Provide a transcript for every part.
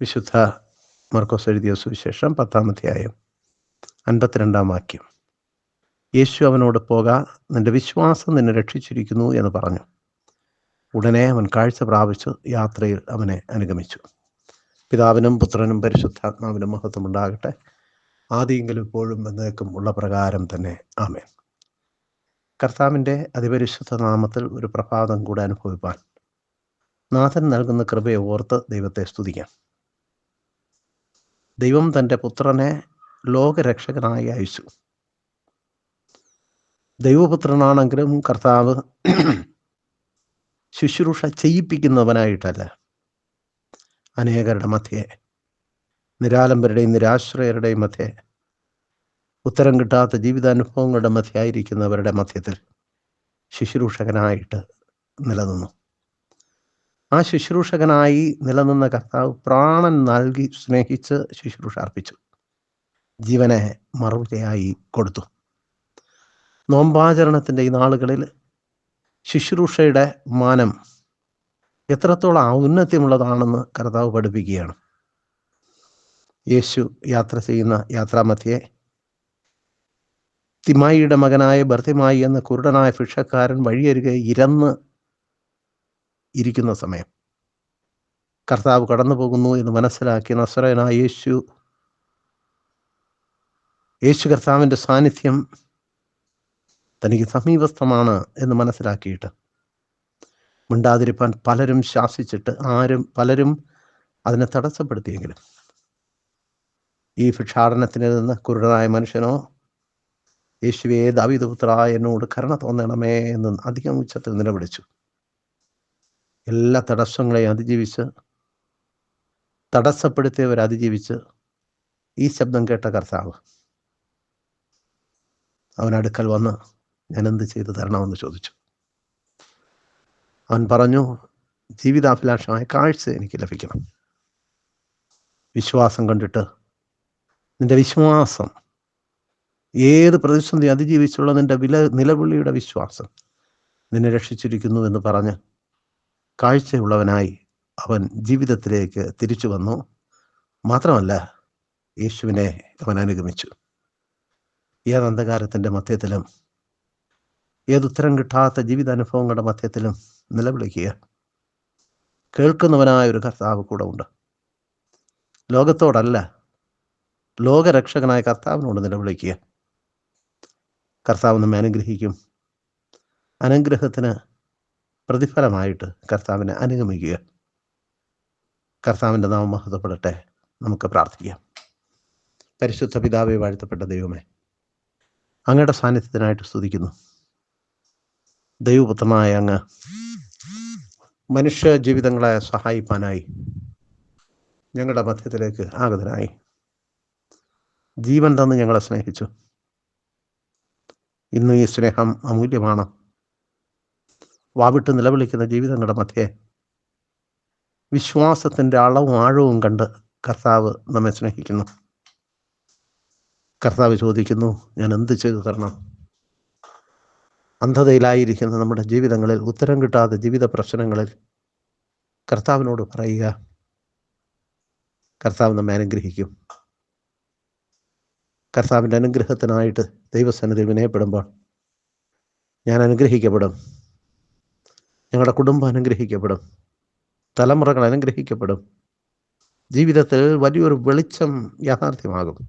വിശുദ്ധ മർക്കോസ് എഴുതിയ സുവിശേഷം പത്താമധ്യായം അൻപത്തിരണ്ടാം വാക്യം. യേശു അവനോട് പോക നിന്റെ വിശ്വാസം നിന്നെ രക്ഷിച്ചിരിക്കുന്നു എന്ന് പറഞ്ഞു. ഉടനെ അവൻ കാഴ്ച പ്രാപിച്ചു യാത്രയിൽ അവനെ അനുഗമിച്ചു. പിതാവിനും പുത്രനും പരിശുദ്ധാത്മാവിനും മഹത്വം ഉണ്ടാകട്ടെ. ആദ്യമെങ്കിലും ഇപ്പോഴും എന്നേക്കും ഉള്ള പ്രകാരം തന്നെ. ആമേൻ. കർത്താവിന്റെ അതിപരിശുദ്ധ നാമത്തിൽ ഒരു പ്രഭാതം കൂടെ അനുഭവിപ്പാൻ നാഥൻ നൽകുന്ന കൃപയെ ഓർത്ത് ദൈവത്തെ സ്തുതിക്കാം. ദൈവം തന്റെ പുത്രനെ ലോകരക്ഷകനായി അയച്ചു. ദൈവപുത്രനാണെങ്കിലും കർത്താവ് ശുശ്രൂഷ ചെയ്യിപ്പിക്കുന്നവനായിട്ടല്ല അനേകരുടെ മധ്യേ നിരാലംബരുടെയും നിരാശ്രയരുടെയും മധ്യേ ഉത്തരം കിട്ടാത്ത ജീവിതാനുഭവങ്ങളുടെ മധ്യായിരിക്കുന്നവരുടെ മധ്യത്തിൽ ശുശ്രൂഷകനായിട്ട് നിലനിന്നു. ആ ശുശ്രൂഷകനായി നിലനിന്ന കർത്താവ് പ്രാണൻ നൽകി സ്നേഹിച്ച് ശുശ്രൂഷ അർപ്പിച്ചു. ജീവനെ മറുപടിയായി കൊടുത്തു. നോമ്പാചരണത്തിന്റെ ഈ നാളുകളിൽ ശുശ്രൂഷയുടെ മാനം എത്രത്തോളം ഔന്നത്യമുള്ളതാണെന്ന് കർത്താവ് പഠിപ്പിക്കുകയാണ്. യേശു യാത്ര ചെയ്യുന്ന യാത്രാമധ്യേ തിമായിയുടെ മകനായ ബർത്തിമായി എന്ന കുരുടനായ ഭിക്ഷക്കാരൻ വഴിയരികെ ഇരന്ന് ഇരിക്കുന്ന സമയം. കർത്താവ് കടന്നു പോകുന്നു എന്ന് മനസ്സിലാക്കി നസ്രനായ യേശു. യേശു കർത്താവിന്റെ സാന്നിധ്യം തനിക്ക് സമീപസ്ഥമാണ് എന്ന് മനസ്സിലാക്കിയിട്ട് മിണ്ടാതിരിപ്പാൻ പലരും ശാസിച്ചിട്ട് ആരും പലരും അതിനെ തടസ്സപ്പെടുത്തിയെങ്കിലും. ഈ ഭിക്ഷാടനത്തിന് നിന്ന് കുരുടനായ മനുഷ്യനോ യേശുവേ ദാവിദപുത്ര എന്നോട് കരുണ തോന്നണമേ എന്ന് അധികം ഉച്ചത്തിൽ നിലവിളിച്ചു. എല്ലാ തടസ്സങ്ങളെയും അതിജീവിച്ച് തടസ്സപ്പെടുത്തിയവർ അതിജീവിച്ച് ഈ ശബ്ദം കേട്ട കർത്താവ് അവൻ അടുക്കൽ വന്ന് ഞാൻ എന്ത് ചെയ്തു തരണമെന്ന് ചോദിച്ചു. അവൻ പറഞ്ഞു ജീവിതാഭിലാഷമായ കാഴ്ച എനിക്ക് ലഭിക്കണം. വിശ്വാസം കണ്ടിട്ട് നിന്റെ വിശ്വാസം ഏത് പ്രതിസന്ധി അതിജീവിച്ചുള്ള നിന്റെ വില നിലവിളിയുടെ വിശ്വാസം നിന്നെ രക്ഷിച്ചിരിക്കുന്നു എന്ന് പറഞ്ഞ് കാഴ്ചയുള്ളവനായി അവൻ ജീവിതത്തിലേക്ക് തിരിച്ചു വന്നു. മാത്രമല്ല യേശുവിനെ അവൻ അനുഗമിച്ചു. ഈ അന്ധകാരത്തിന്റെ മധ്യത്തിലും ഏതുത്തരം കിട്ടാത്ത ജീവിതാനുഭവങ്ങളുടെ മധ്യത്തിലും നിലവിളിക്കുക. കേൾക്കുന്നവനായ ഒരു കർത്താവ് കൂടെ ഉണ്ട്. ലോകത്തോടല്ല ലോകരക്ഷകനായ കർത്താവിനോട് നിലവിളിക്കുക. കർത്താവ് നമ്മെ അനുഗ്രഹിക്കും. അനുഗ്രഹത്തിന് പ്രതിഫലമായിട്ട് കർത്താവിനെ അനുഗമിക്കുക. കർത്താവിന്റെ നാമം മഹത്വപ്പെടട്ടെ. നമുക്ക് പ്രാർത്ഥിക്കാം. പരിശുദ്ധ പിതാവെ വാഴ്ത്തപ്പെട്ട ദൈവമേ അങ്ങയുടെ സാന്നിധ്യത്തിനായിട്ട് സ്തുതിക്കുന്നു. ദൈവപുത്രനായ അങ്ങ് മനുഷ്യ ജീവിതങ്ങളെ സഹായിപ്പാനായി ഞങ്ങളുടെ മധ്യത്തിലേക്ക് ആഗതനായി ജീവൻ തന്ന് ഞങ്ങളെ സ്നേഹിച്ചു. ഇന്നും ഈ സ്നേഹം അമൂല്യമാണ്. വാവിട്ട് നിലവിളിക്കുന്ന ജീവിതങ്ങളുടെ മധ്യേ വിശ്വാസത്തിന്റെ അളവും ആഴവും കണ്ട് കർത്താവ് നമ്മെ സ്നേഹിക്കുന്നു. കർത്താവ് ചോദിക്കുന്നു ഞാൻ എന്ത് ചെയ്തു തരണം? അന്ധതയിലായിരിക്കുന്ന നമ്മുടെ ജീവിതങ്ങളിൽ ഉത്തരം കിട്ടാത്ത ജീവിത പ്രശ്നങ്ങളിൽ കർത്താവിനോട് പറയുക കർത്താവ് നമ്മെ അനുഗ്രഹിക്കും. കർത്താവിന്റെ അനുഗ്രഹത്തിനായിട്ട് ദൈവസന്നിധി വിനയപ്പെടുമ്പോൾ ഞാൻ അനുഗ്രഹിക്കപ്പെടും. ഞങ്ങളുടെ കുടുംബം അനുഗ്രഹിക്കപ്പെടും. തലമുറകൾ അനുഗ്രഹിക്കപ്പെടും. ജീവിതത്തിൽ വലിയൊരു വെളിച്ചം യാഥാർത്ഥ്യമാകും.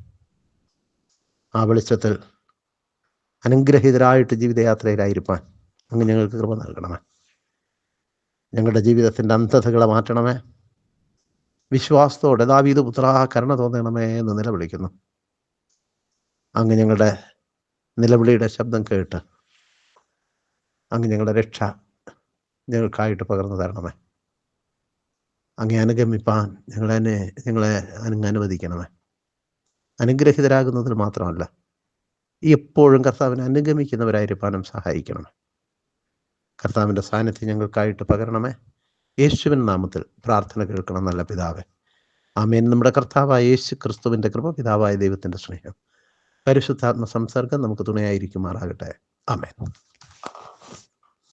ആ വെളിച്ചത്തിൽ അനുഗ്രഹീതരായിട്ട് ജീവിതയാത്രയിലായിരിക്കാൻ അങ്ങ് ഞങ്ങൾക്ക് കൃപ നൽകണമേ. ഞങ്ങളുടെ ജീവിതത്തിന്റെ അന്ധതകളെ മാറ്റണമേ. വിശ്വാസത്തോടെ ദാവീത് പുത്ര കരുണ തോന്നണമേ എന്ന് നിലവിളിക്കുന്നു. അങ്ങ് ഞങ്ങളുടെ നിലവിളിയുടെ ശബ്ദം കേട്ട് അങ്ങ് ഞങ്ങളുടെ രക്ഷ ഞങ്ങൾക്കായിട്ട് പകർന്നു തരണമേ. അങ്ങേ അനുഗമിപ്പാൻ ഞങ്ങളെന്നെ ഞങ്ങളെ അനുവദിക്കണമേ. അനുഗ്രഹിതരാകുന്നതിൽ മാത്രമല്ല എപ്പോഴും കർത്താവിനെ അനുഗമിക്കുന്നവരായിരിക്കാനും സഹായിക്കണമേ. കർത്താവിന്റെ സാന്നിധ്യം ഞങ്ങൾക്കായിട്ട് പകരണമേ. യേശുവിൻ നാമത്തിൽ പ്രാർത്ഥന കേൾക്കണം നല്ല പിതാവേ. ആമേൻ. നമ്മുടെ കർത്താവായ യേശു ക്രിസ്തുവിന്റെ കൃപ പിതാവായ ദൈവത്തിന്റെ സ്നേഹം. പരിശുദ്ധാത്മ സംസർഗം നമുക്ക് തുണയായിരിക്കുമാറാകട്ടെ. ആമേൻ.